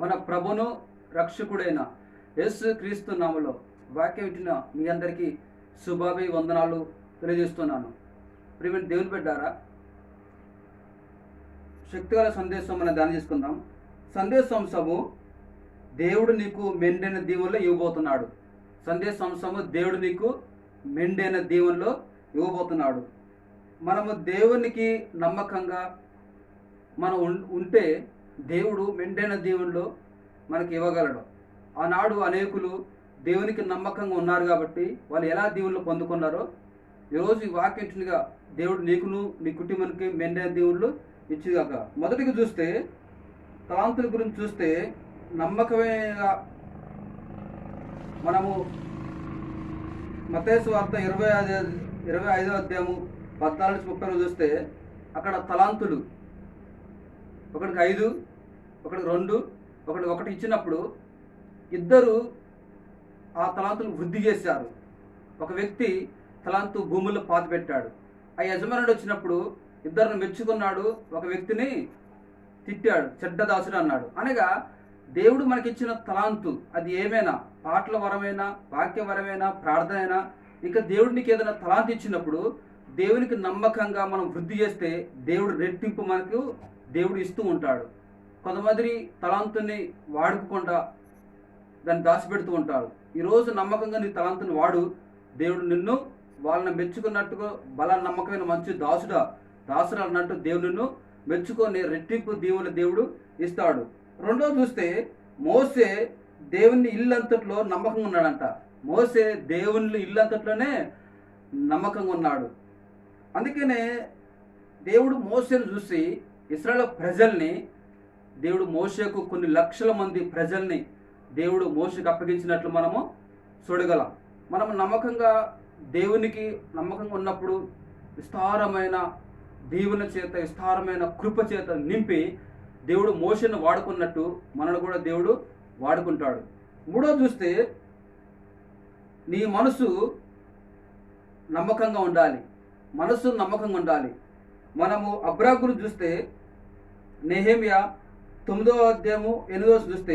మన ప్రభును రక్షకుడైన యేసు క్రీస్తు నామలో వాక్యం వింటున్న మీ అందరికీ శుభాభి వందనాలు తెలియజేస్తున్నాను. ప్రివెంట్ దేవుని పెట్టారా శక్తిగల సందేశం మనం ధ్యానం చేసుకుందాం. సందేశాంశము దేవుడు నీకు మెండైన దీవుల్లో ఇవ్వబోతున్నాడు. సందేశాంశము దేవుడు నీకు మెండైన దీవుల్లో ఇవ్వబోతున్నాడు. మనము దేవునికి నమ్మకంగా మనం ఉంటే దేవుడు మెండైన దేవుళ్ళు మనకి ఇవ్వగలడు. ఆనాడు అనేకులు దేవునికి నమ్మకంగా ఉన్నారు కాబట్టి వాళ్ళు ఎలా దేవుళ్ళు పొందుకున్నారో ఈరోజు ఈ దేవుడు నీకును నీ కుటుంబానికి మెండైన దేవుళ్ళు ఇచ్చిగాక. మొదటిగా చూస్తే తలాంతుల గురించి చూస్తే నమ్మకమైన మనము మతేసు వార్త ఇరవై ఐదు ఇరవై ఐదో అధ్యాయము పద్నాలుగు నుంచి ముప్పై చూస్తే అక్కడ తలాంతులు. ఒకటికి ఐదు ఒకటి రెండు ఒకటి ఒకటి ఇచ్చినప్పుడు ఇద్దరు ఆ తలాంతులు వృద్ధి చేశారు. ఒక వ్యక్తి తలాంతు భూముల్లో పాతి పెట్టాడు. ఆ యజమానుడు వచ్చినప్పుడు ఇద్దరిని మెచ్చుకున్నాడు. ఒక వ్యక్తిని తిట్టాడు. చెడ్డ దాసుడు అన్నాడు. అనగా దేవుడు మనకిచ్చిన తలాంతు అది ఏమైనా? పాటల వరమైనా? వాక్య వరమైనా? ప్రార్థన అయినా? ఇక దేవుడికి ఏదైనా తలాంతు ఇచ్చినప్పుడు దేవునికి నమ్మకంగా మనం వృద్ధి చేస్తే దేవుడు రెట్టింపు మనకు దేవుడు ఇస్తూ ఉంటాడు. కొంతమంది తలాంతుని వాడుకోకుండా దాన్ని దాచిపెడుతూ ఉంటారు. ఈరోజు నమ్మకంగా నీ తలాంతుని వాడు. దేవుడు నిన్ను వాళ్ళని మెచ్చుకున్నట్టుగా బల నమ్మకమైన మంచి దాసుడా దాసుడు అన్నట్టు దేవుడు నిన్ను మెచ్చుకొని రెట్టింపు దేవుని దేవుడు ఇస్తాడు. రెండో చూస్తే మోసే దేవుని ఇల్లంతట్లో నమ్మకంగా ఉన్నాడంట. మోసే దేవుని ఇల్లంతట్లోనే నమ్మకంగా ఉన్నాడు. అందుకనే దేవుడు మోసేను చూసి ఇస్రాయల్ ప్రజల్ని దేవుడు మోసకు కొన్ని లక్షల మంది ప్రజల్ని దేవుడు మోసకు అప్పగించినట్లు మనము చూడగలం. మనం నమ్మకంగా దేవునికి నమ్మకంగా ఉన్నప్పుడు విస్తారమైన దీవుల చేత విస్తారమైన కృప చేత నింపి దేవుడు మోసను వాడుకున్నట్టు మనను కూడా దేవుడు వాడుకుంటాడు. మూడో చూస్తే నీ మనసు నమ్మకంగా ఉండాలి. మనసు నమ్మకంగా ఉండాలి. మనము అబ్రా చూస్తే నెహేమియా తొమ్మిదో అధ్యాయము ఎనిమిదో చూస్తే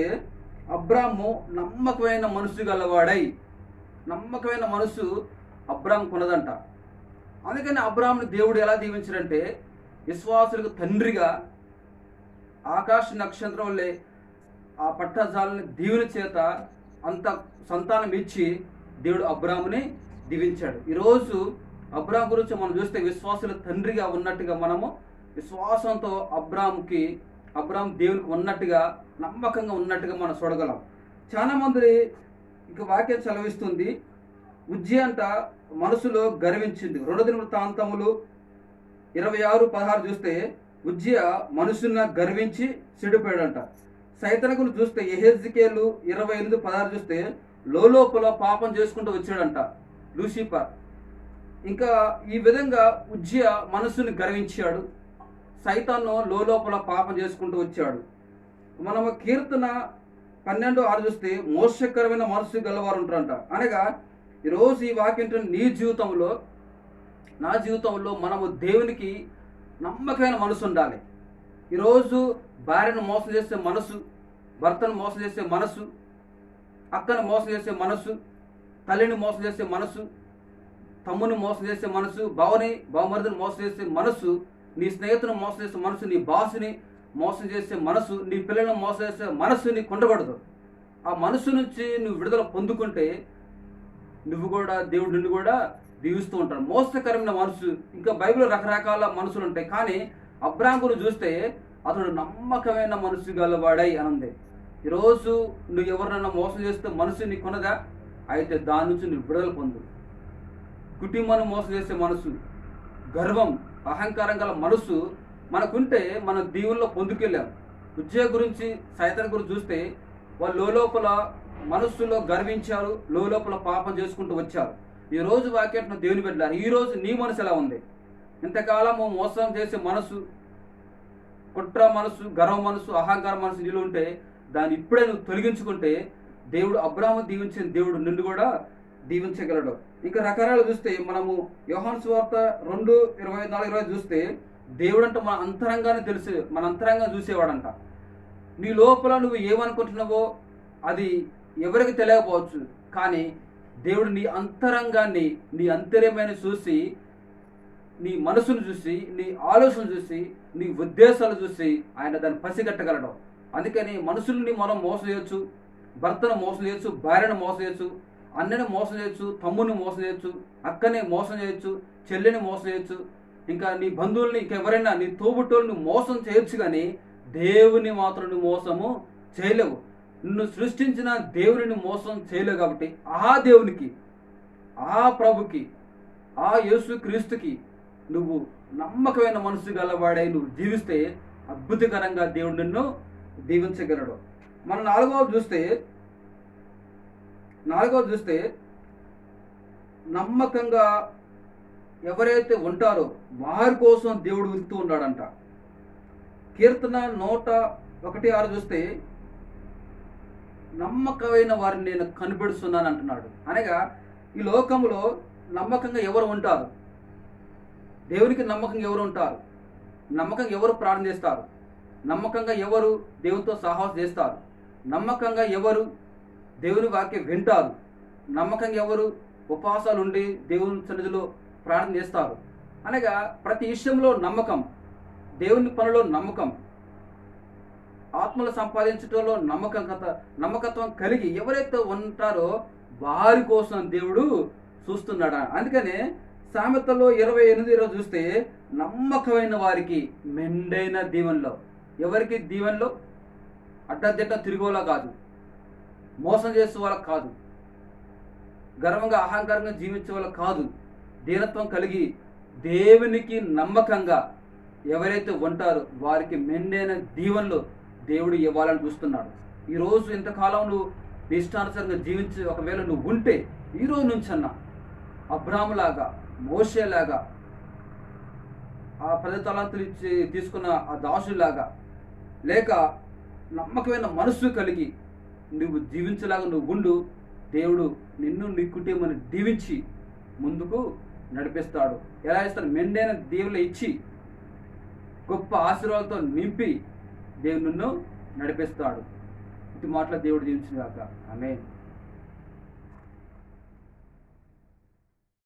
అబ్రాము నమ్మకమైన మనసు గలవాడై నమ్మకమైన మనసు అబ్రామ్ కొనదంట. అందుకని అబ్రామ్ని దేవుడు ఎలా దీవించాడంటే విశ్వాసులకు తండ్రిగా ఆకాశ నక్షత్రం వల్లే ఆ పట్టజాలని దీవుని చేత అంత సంతానం ఇచ్చి దేవుడు అబ్రాముని దీవించాడు. ఈరోజు అబ్రామ్ గురించి మనం చూస్తే విశ్వాసుల తండ్రిగా ఉన్నట్టుగా మనము విశ్వాసంతో అబ్రామ్కి అబ్రామ్ దేవునికి ఉన్నట్టుగా నమ్మకంగా ఉన్నట్టుగా మనం చూడగలం. చాలా మంది ఇక వాక్యం చలవిస్తుంది ఉజ్జి అంట మనసులో గర్వించింది. రెండు దిన వృత్తాంతములు ఇరవై ఆరు పదహారు చూస్తే ఉజ్జియ మనసున గర్వించి చెడిపోయాడంట. సైతనకులు చూస్తే ఎహెజ్కేలు ఇరవై ఎనిమిది పదహారు చూస్తే లోపల పాపం చేసుకుంటూ వచ్చాడంట లూసిఫర్. ఇంకా ఈ విధంగా ఉజ్జియ మనసుని గర్వించాడు. సైతాన్ను లోపల పాపం చేసుకుంటూ వచ్చాడు. మనము కీర్తన పన్నెండు ఆరు చూస్తే మోసకరమైన మనసు గలవారు ఉంటారంట. అనగా ఈరోజు ఈ వాక్యం నీ జీవితంలో నా జీవితంలో మనము దేవునికి నమ్మకమైన మనసు ఉండాలి. ఈరోజు భార్యను మోసం చేసే మనసు భర్తను మోసం చేసే మనసు అక్కను మోసం చేసే మనసు తల్లిని మోసం చేసే మనసు తమ్ముని మోసం చేసే మనసు బావని బావమరిదిని మోసం చేసే మనసు నీ స్నేహితులను మోసం చేసే మనసు నీ బాసుని మోసం చేసే మనసు నీ పిల్లలను మోసం చేసే మనసు నీకు ఆ మనసు నుంచి నువ్వు విడుదల పొందుకుంటే నువ్వు కూడా దేవుడు నిన్ను కూడా దీవిస్తూ ఉంటాడు. మోసకరమైన మనసు ఇంకా బైబిల్లో రకరకాల మనసులు ఉంటాయి. కానీ అబ్రాంకును చూస్తే అతడు నమ్మకమైన మనసు గలవాడై అనంది. ఈరోజు నువ్వు ఎవరినైనా మోసం చేస్తే మనసు నీ కొనదా అయితే దాని నుంచి నువ్వు విడుదల పొందు. కుటుంబాన్ని మోసం చేసే మనసు గర్వం అహంకారం గల మనసు మనకుంటే మన దీవుల్లో పొందుకెళ్ళాం. ఉద్యోగ గురించి సైతం గురించి చూస్తే వాళ్ళు లోపల మనస్సులో గర్వించారు లోపల పాపం చేసుకుంటూ వచ్చారు. ఈ రోజు వాక్యట్ను దేవుని పెట్టారు ఈ రోజు నీ మనసు ఎలా ఉంది? ఇంతకాలము మోసం చేసే మనసు కుట్ర మనసు గర్వ మనసు అహంకార మనసు నీళ్ళు ఉంటే దాన్ని ఇప్పుడే నువ్వు తొలగించుకుంటే దేవుడు అబ్రాహ్మ దీవించిన దేవుడు నిన్ను కూడా దీవించగలడు. ఇంకా రకరకాలు చూస్తే మనము యోహాన్ స్వార్త రెండు ఇరవై నాలుగు ఇరవై చూస్తే దేవుడు అంటే మన అంతరంగానే తెలిసే మన అంతరంగా చూసేవాడంట. నీ లోపల నువ్వు ఏమనుకుంటున్నావో అది ఎవరికి తెలియకపోవచ్చు కానీ దేవుడు నీ అంతరంగాన్ని నీ అంతర్యమైన చూసి నీ మనసును చూసి నీ ఆలోచన చూసి నీ ఉద్దేశాలు చూసి ఆయన దాన్ని పసిగట్టగలడం. అందుకని మనుషుల్ని మనం మోసం చేయొచ్చు భర్తను మోసం చేయొచ్చు భార్యను మోసం చేయొచ్చు అన్నని మోసం చేయొచ్చు తమ్ముని మోసం చేయొచ్చు అక్కని మోసం చేయొచ్చు చెల్లిని మోసం చేయొచ్చు. ఇంకా నీ బంధువుల్ని ఇంకెవరైనా నీ తోబుట్టోళ్ళని మోసం చేయొచ్చు కానీ దేవుని మాత్రం నువ్వు మోసము చేయలేవు. నిన్ను సృష్టించిన దేవుని మోసం చేయలేవు కాబట్టి ఆ దేవునికి ఆ ప్రభుకి ఆ యేసు క్రీస్తుకి నువ్వు నమ్మకమైన మనసు గలవాడై నువ్వు జీవిస్తే అద్భుతకరంగా దేవుడు నిన్ను దీవించగలడు. మన నాలుగవ చూస్తే నాలుగవ చూస్తే నమ్మకంగా ఎవరైతే ఉంటారో వారి కోసం దేవుడు వెతుకుతూ ఉన్నాడంట. కీర్తన నూట ఒకటి ఆరు చూస్తే నమ్మకమైన వారిని నేను కనిపెడుతున్నాను అంటున్నాడు. అనగా ఈ లోకంలో నమ్మకంగా ఎవరు ఉంటారు? దేవునికి నమ్మకంగా ఎవరు ఉంటారు? నమ్మకంగా ఎవరు ప్రార్థన చేస్తారు? నమ్మకంగా ఎవరు దేవునితో సాహసం చేస్తారు? నమ్మకంగా ఎవరు దేవుని వాక్యం వింటారు. నమ్మకంగా ఎవరు ఉపవాసాలు ఉండి దేవుని సన్నిధిలో ప్రార్థన చేస్తారు. అనగా ప్రతి విషయంలో నమ్మకం దేవుని పనిలో నమ్మకం ఆత్మలు సంపాదించడంలో నమ్మకం నమ్మకత్వం కలిగి ఎవరైతే ఉంటారో వారి కోసం దేవుడు చూస్తున్నాడు? అందుకనే సామెతలో ఇరవై ఎనిమిది రోజు చూస్తే నమ్మకమైన వారికి మెండైన దీవెనలో. ఎవరికి దీవెనలో? అడ్డదిడ్డ తిరుగులా కాదు. మోసం చేసే వాళ్ళకి కాదు. గర్వంగా అహంకారంగా జీవించే వాళ్ళకి కాదు. దీనత్వం కలిగి దేవునికి నమ్మకంగా ఎవరైతే ఉంటారో వారికి మెండైన దీవెనలు దేవుడు ఇవ్వాలని చూస్తున్నాడు. ఈరోజు ఇంతకాలం నువ్వు నిష్టానుసరంగా జీవించి ఒకవేళ నువ్వు ఉంటే ఈ రోజు నుంచి అన్న అబ్రాములాగా మోసేలాగా ఆ పది తలాంతులు ఇచ్చి తీసుకున్న ఆ దాసులాగా లేక నమ్మకమైన మనస్సు కలిగి నువ్వు జీవించలాగా నువ్వు ఉండు. దేవుడు నిన్ను నీ కుటుంబాన్ని దీవించి ముందుకు నడిపిస్తాడు. ఎలా ఇస్తాడు? మెండైన దేవులు ఇచ్చి గొప్ప ఆశీర్వాదాలతో నింపి దేవుడు నిన్ను నడిపిస్తాడు. ఇటు మాటల దేవుడు దీవించిన కాక ఆమె